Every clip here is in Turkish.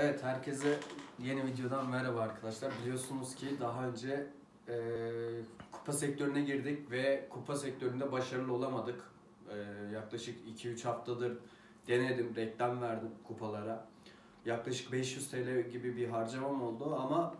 Evet, herkese yeni videodan merhaba arkadaşlar. Biliyorsunuz ki daha önce e, kupa sektörüne girdik ve kupa sektöründe başarılı olamadık. E, yaklaşık 2-3 haftadır denedim, reklam verdim kupalara. Yaklaşık 500 TL gibi bir harcamam oldu ama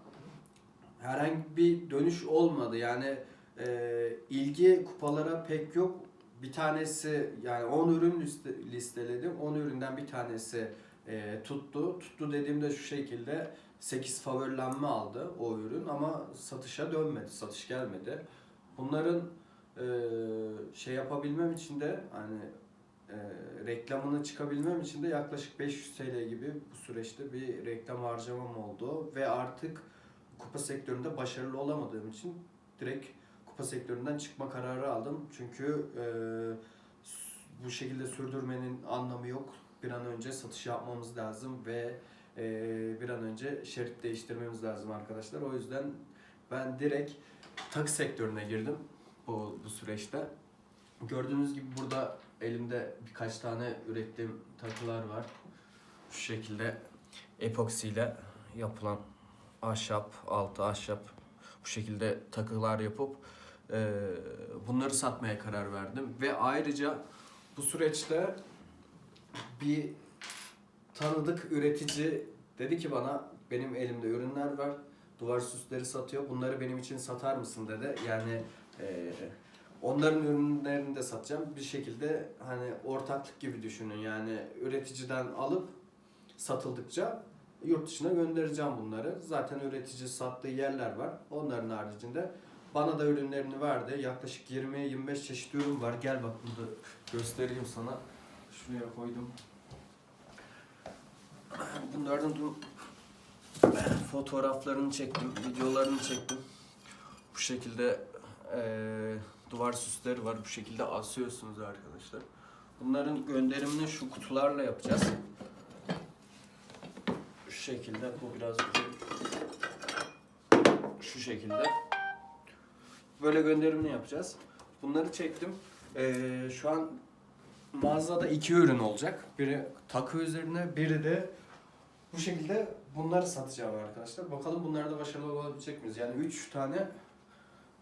herhangi bir dönüş olmadı. Yani e, ilgi kupalara pek yok. Bir tanesi yani 10 ürün liste, listeledim. 10 üründen bir tanesi e, tuttu. Tuttu dediğimde şu şekilde 8 favorilenme aldı o ürün ama satışa dönmedi. Satış gelmedi. Bunların e, şey yapabilmem için de hani e, reklamını çıkabilmem için de yaklaşık 500 TL gibi bu süreçte bir reklam harcamam oldu ve artık kupa sektöründe başarılı olamadığım için direkt kupa sektöründen çıkma kararı aldım. Çünkü e, bu şekilde sürdürmenin anlamı yok. Bir an önce satış yapmamız lazım ve e, bir an önce şerit değiştirmemiz lazım arkadaşlar. O yüzden ben direkt takı sektörüne girdim bu, bu süreçte. Gördüğünüz gibi burada elimde birkaç tane ürettiğim takılar var. Şu şekilde epoksiyle yapılan ahşap, altı ahşap bu şekilde takılar yapıp e, bunları satmaya karar verdim. Ve ayrıca bu süreçte bir tanıdık üretici dedi ki bana benim elimde ürünler var. Duvar süsleri satıyor. Bunları benim için satar mısın dedi. Yani e, onların ürünlerini de satacağım. Bir şekilde hani ortaklık gibi düşünün. Yani üreticiden alıp satıldıkça yurt dışına göndereceğim bunları. Zaten üretici sattığı yerler var. Onların haricinde bana da ürünlerini verdi. Yaklaşık 20-25 çeşit ürün var. Gel bak burada göstereyim sana. Şuraya koydum. Bunlardan dur fotoğraflarını çektim, videolarını çektim. Bu şekilde eee, duvar süsleri var. Bu şekilde asıyorsunuz arkadaşlar. Bunların gönderimini şu kutularla yapacağız. Şu şekilde bu biraz şu şekilde. Böyle gönderimini yapacağız. Bunları çektim. Eee, şu an mağazada iki ürün olacak. Biri takı üzerine, biri de bu şekilde bunları satacağım arkadaşlar. Bakalım bunlarda başarılı olabilecek miyiz? Yani 3 tane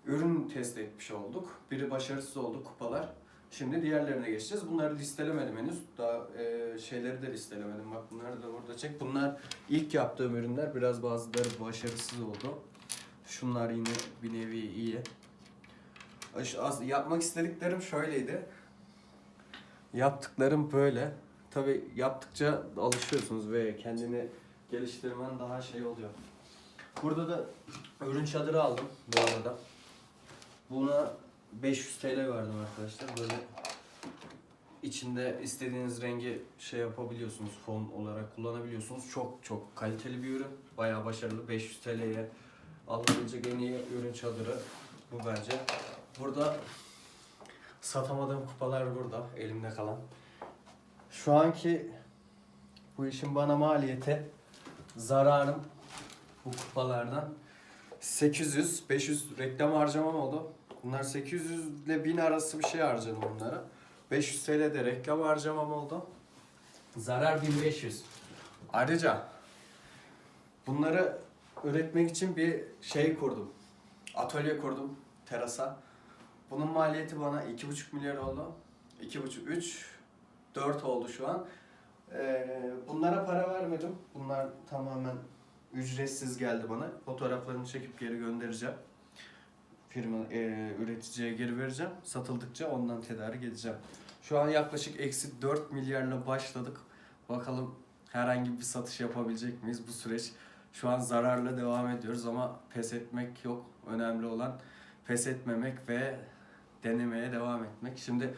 ürün test etmiş olduk. Biri başarısız oldu kupalar. Şimdi diğerlerine geçeceğiz. Bunları listelemedim henüz. Daha e, şeyleri de listelemedim. Bak bunları da burada çek. Bunlar ilk yaptığım ürünler. Biraz bazıları başarısız oldu. Şunlar yine bir nevi iyi. Yapmak istediklerim şöyleydi. Yaptıklarım böyle. Tabi yaptıkça alışıyorsunuz ve kendini geliştirmen daha şey oluyor. Burada da ürün çadırı aldım bu arada. Buna 500 TL verdim arkadaşlar. Böyle içinde istediğiniz rengi şey yapabiliyorsunuz, fon olarak kullanabiliyorsunuz. Çok çok kaliteli bir ürün. Bayağı başarılı. 500 TL'ye alınabilecek en iyi ürün çadırı bu bence. Burada satamadığım kupalar burada elimde kalan. Şu anki bu işin bana maliyeti zararım bu kupalardan 800 500 reklam harcamam oldu. Bunlar 800 ile 1000 arası bir şey harcadım bunlara. 500 TL de reklam harcamam oldu. Zarar 1500. Ayrıca bunları üretmek için bir şey kurdum. Atölye kurdum terasa. Bunun maliyeti bana 2,5 milyar oldu. 2,5 3 4 oldu şu an. Ee, bunlara para vermedim. Bunlar tamamen ücretsiz geldi bana. Fotoğraflarını çekip geri göndereceğim. Firma e, üreticiye geri vereceğim. Satıldıkça ondan tedarik edeceğim. Şu an yaklaşık eksi 4 milyarla başladık. Bakalım herhangi bir satış yapabilecek miyiz bu süreç? Şu an zararla devam ediyoruz ama pes etmek yok. Önemli olan pes etmemek ve denemeye devam etmek. Şimdi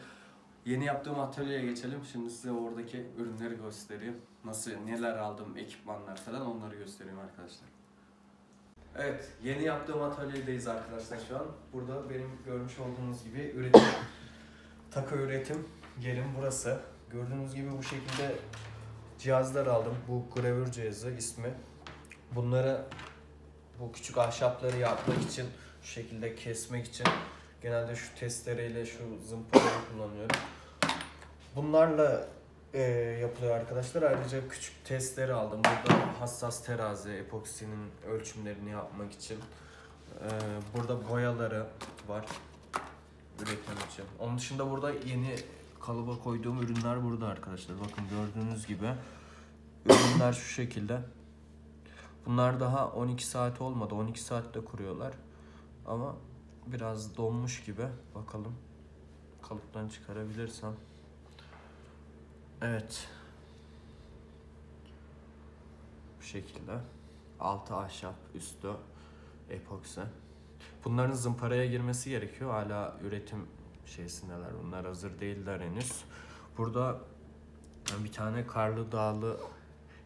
Yeni yaptığım atölyeye geçelim. Şimdi size oradaki ürünleri göstereyim. Nasıl, neler aldım, ekipmanlar falan onları göstereyim arkadaşlar. Evet, yeni yaptığım atölyedeyiz arkadaşlar şu an. Burada benim görmüş olduğunuz gibi üretim, takı üretim yerim burası. Gördüğünüz gibi bu şekilde cihazlar aldım. Bu gravür cihazı ismi. Bunları bu küçük ahşapları yapmak için, şu şekilde kesmek için genelde şu testereyle şu zımparayı kullanıyorum. Bunlarla e, yapılıyor arkadaşlar. Ayrıca küçük testleri aldım. Burada hassas terazi, epoksinin ölçümlerini yapmak için. E, burada boyaları var üretim için. Onun dışında burada yeni kalıba koyduğum ürünler burada arkadaşlar. Bakın gördüğünüz gibi ürünler şu şekilde. Bunlar daha 12 saat olmadı. 12 saatte kuruyorlar. Ama biraz donmuş gibi. Bakalım kalıptan çıkarabilirsem. Evet. Bu şekilde. Altı ahşap, üstü epoksi. Bunların zımparaya girmesi gerekiyor. Hala üretim şeysindeler. Bunlar hazır değiller henüz. Burada bir tane karlı dağlı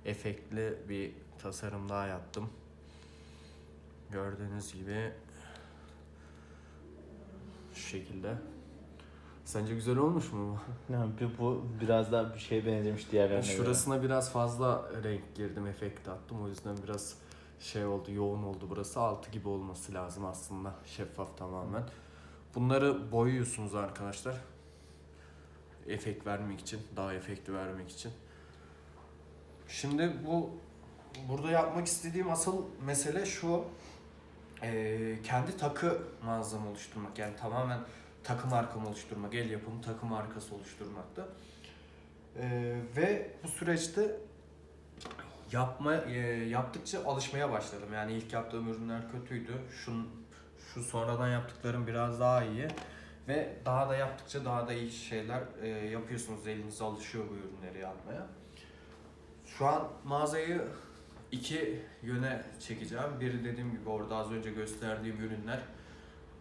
efektli bir tasarım daha yaptım. Gördüğünüz gibi şekilde. Sence güzel olmuş mu? Yani bu biraz daha bir şeye benzemiş diğerlerine göre. Şurasına biraz fazla renk girdim, efekt attım. O yüzden biraz şey oldu, yoğun oldu burası. Altı gibi olması lazım aslında. Şeffaf tamamen. Bunları boyuyorsunuz arkadaşlar. Efekt vermek için, daha efekti vermek için. Şimdi bu burada yapmak istediğim asıl mesele şu. Ee, kendi takı mağazamı oluşturmak. Yani tamamen takı markamı oluşturmak. El yapımı takı markası oluşturmaktı. Ee, ve bu süreçte yapma e, yaptıkça alışmaya başladım. Yani ilk yaptığım ürünler kötüydü. Şun, şu sonradan yaptıklarım biraz daha iyi. Ve daha da yaptıkça daha da iyi şeyler e, yapıyorsunuz. Eliniz alışıyor bu ürünleri yapmaya. Şu an mağazayı iki yöne çekeceğim. Biri dediğim gibi orada az önce gösterdiğim ürünler.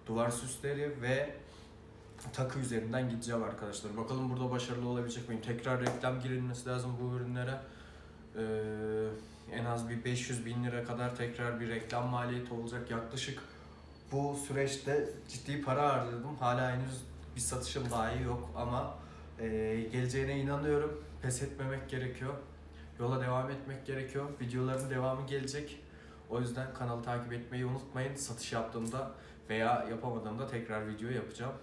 Duvar süsleri ve takı üzerinden gideceğim arkadaşlar. Bakalım burada başarılı olabilecek miyim? Tekrar reklam girilmesi lazım bu ürünlere. Ee, en az bir 500 bin lira kadar tekrar bir reklam maliyeti olacak. Yaklaşık bu süreçte ciddi para harcadım. Hala henüz bir satışım dahi yok ama e, geleceğine inanıyorum. Pes etmemek gerekiyor. Yola devam etmek gerekiyor. Videoların devamı gelecek. O yüzden kanalı takip etmeyi unutmayın. Satış yaptığımda veya yapamadığımda tekrar video yapacağım.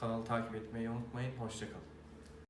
Kanalı takip etmeyi unutmayın. Hoşçakalın.